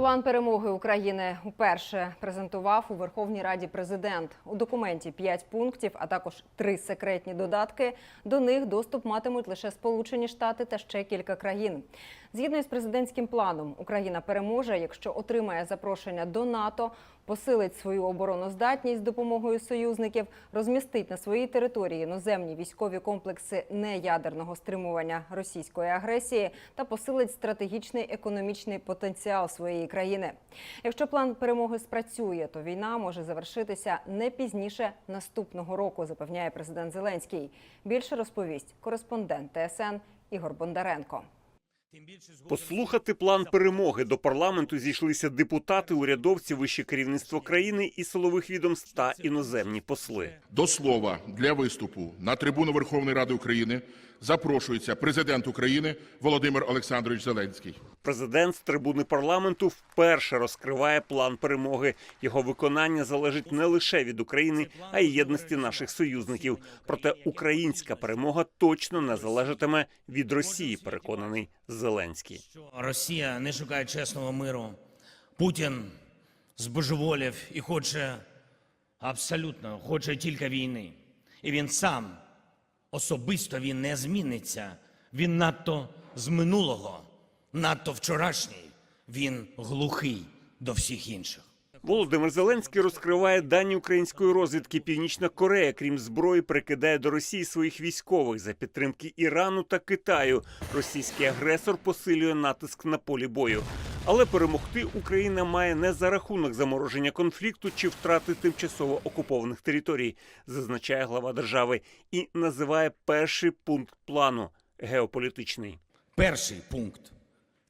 План перемоги України уперше презентував у Верховній Раді президент. У документі 5 пунктів, а також три секретні додатки. До них доступ матимуть лише Сполучені Штати та ще кілька країн. Згідно із президентським планом, Україна переможе, якщо отримає запрошення до НАТО, посилить свою обороноздатність з допомогою союзників, розмістить на своїй території іноземні військові комплекси неядерного стримування російської агресії та посилить стратегічний економічний потенціал своєї країни. Якщо план перемоги спрацює, то війна може завершитися не пізніше наступного року, запевняє президент Зеленський. Більше розповість кореспондент ТСН Ігор Бондаренко. Послухати план перемоги до парламенту зійшлися депутати, урядовці, вище керівництво країни і силових відомств та іноземні посли. До слова для виступу на трибуну Верховної Ради України запрошується президент України Володимир Олександрович Зеленський. Президент з трибуни парламенту вперше розкриває план перемоги. Його виконання залежить не лише від України, а й єдності наших союзників. Проте українська перемога точно не залежатиме від Росії. Переконаний Зеленський. що Росія не шукає чесного миру. Путін збожеволів і хоче абсолютно хоче тільки війни. І він сам особисто він не зміниться. Він надто з минулого, надто вчорашній. Він глухий до всіх інших. Володимир Зеленський розкриває дані української розвідки. Північна Корея, крім зброї, прикидає до Росії своїх військових за підтримки Ірану та Китаю. Російський агресор посилює натиск на полі бою. Але перемогти Україна має не за рахунок замороження конфлікту чи втрати тимчасово окупованих територій, зазначає глава держави і називає перший пункт плану геополітичний. Перший пункт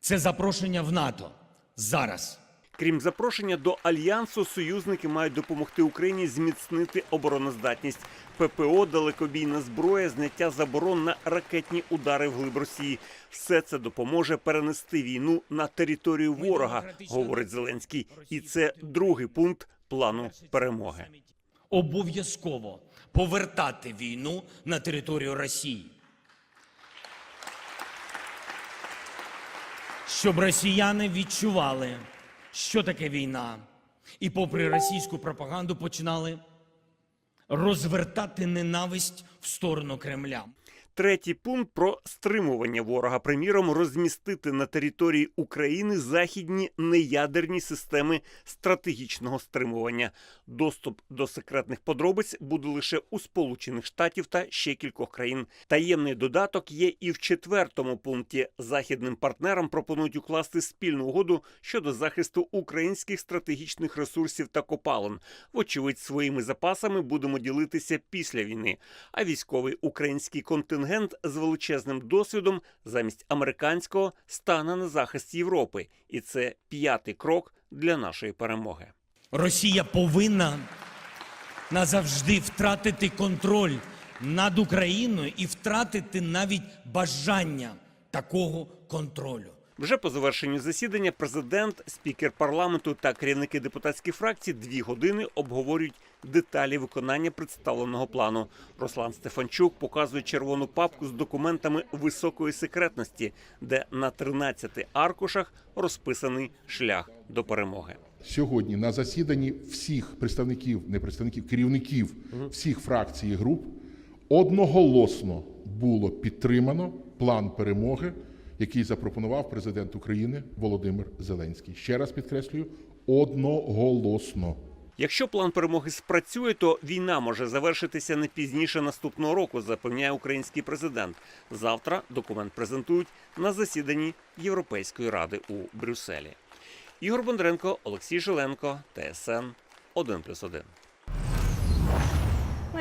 це запрошення в НАТО зараз. Крім запрошення до альянсу, союзники мають допомогти Україні зміцнити обороноздатність. ППО, далекобійна зброя, зняття заборон на ракетні удари в глиб Росії. Все це допоможе перенести війну на територію ворога, говорить Зеленський. І це другий пункт плану перемоги. обов'язково повертати війну на територію Росії. Щоб росіяни відчували, що таке війна, і попри російську пропаганду починали розвертати ненависть в сторону Кремля. Третій пункт про стримування ворога. Приміром, розмістити на території України західні неядерні системи стратегічного стримування. Доступ до секретних подробиць буде лише у Сполучених Штатів та ще кількох країн. Таємний додаток є і в четвертому пункті. Західним партнерам пропонують укласти спільну угоду щодо захисту українських стратегічних ресурсів та копалин. Вочевидь, своїми запасами будемо ділитися після війни. А військовий український контингент з величезним досвідом замість американського стане на захист Європи, і це п'ятий крок для нашої перемоги. Росія повинна назавжди втратити контроль над Україною і втратити навіть бажання такого контролю. Вже по завершенню засідання президент, спікер парламенту та керівники депутатських фракцій дві години обговорюють деталі виконання представленого плану. Руслан Стефанчук показує червону папку з документами високої секретності, де на 13 аркушах розписаний шлях до перемоги. Сьогодні на засіданні всіх представників, не представників, керівників всіх фракцій і груп одноголосно було підтримано план перемоги, який запропонував президент України Володимир Зеленський. Ще раз підкреслюю, одноголосно. Якщо план перемоги спрацює, то війна може завершитися не пізніше наступного року, запевняє український президент. Завтра документ презентують на засіданні Європейської ради у Брюсселі. Ігор Бондренко, Олексій Жиленко, ТСН 1+,1.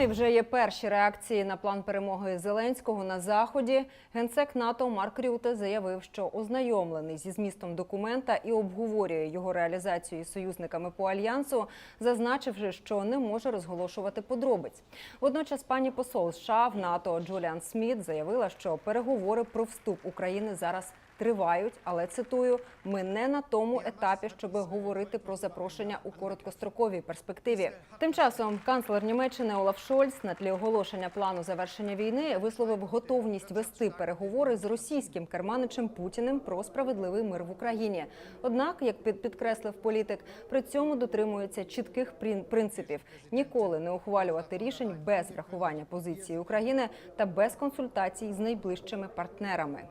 І вже є перші реакції на план перемоги Зеленського на заході. Генсек НАТО Марк Рюте заявив, що ознайомлений зі змістом документа і обговорює його реалізацію із союзниками по альянсу, зазначивши, що не може розголошувати подробиць. Водночас пані посол США в НАТО Джуліан Сміт заявила, що переговори про вступ України зараз тривають, але цитую: ми не на тому етапі, щоб говорити про запрошення у короткостроковій перспективі. Тим часом канцлер Німеччини Олаф Шольц на тлі оголошення плану завершення війни висловив готовність вести переговори з російським керманичем Путіним про справедливий мир в Україні. Однак, як підкреслив політик, при цьому дотримується чітких прин- принципів ніколи не ухвалювати рішень без врахування позиції України та без консультацій з найближчими партнерами.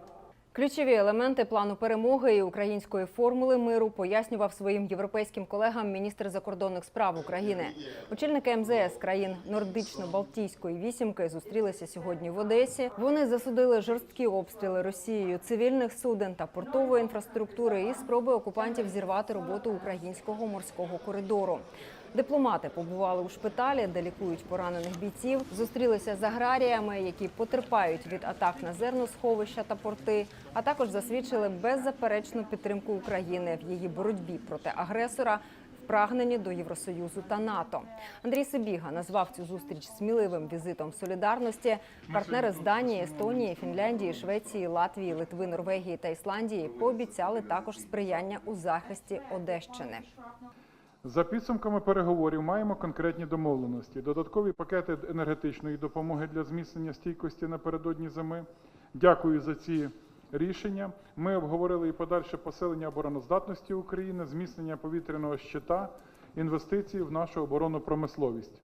Ключові елементи плану перемоги і української формули миру пояснював своїм європейським колегам міністр закордонних справ України. Очільники МЗС країн Нордично-Балтійської вісімки зустрілися сьогодні в Одесі. Вони засудили жорсткі обстріли Росією цивільних суден та портової інфраструктури і спроби окупантів зірвати роботу українського морського коридору. Дипломати побували у шпиталі, де лікують поранених бійців. Зустрілися з аграріями, які потерпають від атак на зерносховища та порти, а також засвідчили беззаперечну підтримку України в її боротьбі проти агресора. в Прагненні до Євросоюзу та НАТО Андрій Сибіга назвав цю зустріч сміливим візитом солідарності. Партнери з Данії, Естонії, Фінляндії, Швеції, Латвії, Литви, Норвегії та Ісландії пообіцяли також сприяння у захисті Одещини. За підсумками переговорів маємо конкретні домовленості: додаткові пакети енергетичної допомоги для зміцнення стійкості напередодні зими. Дякую за ці рішення. Ми обговорили і подальше посилення обороноздатності України, зміцнення повітряного щита, інвестиції в нашу оборонну промисловість.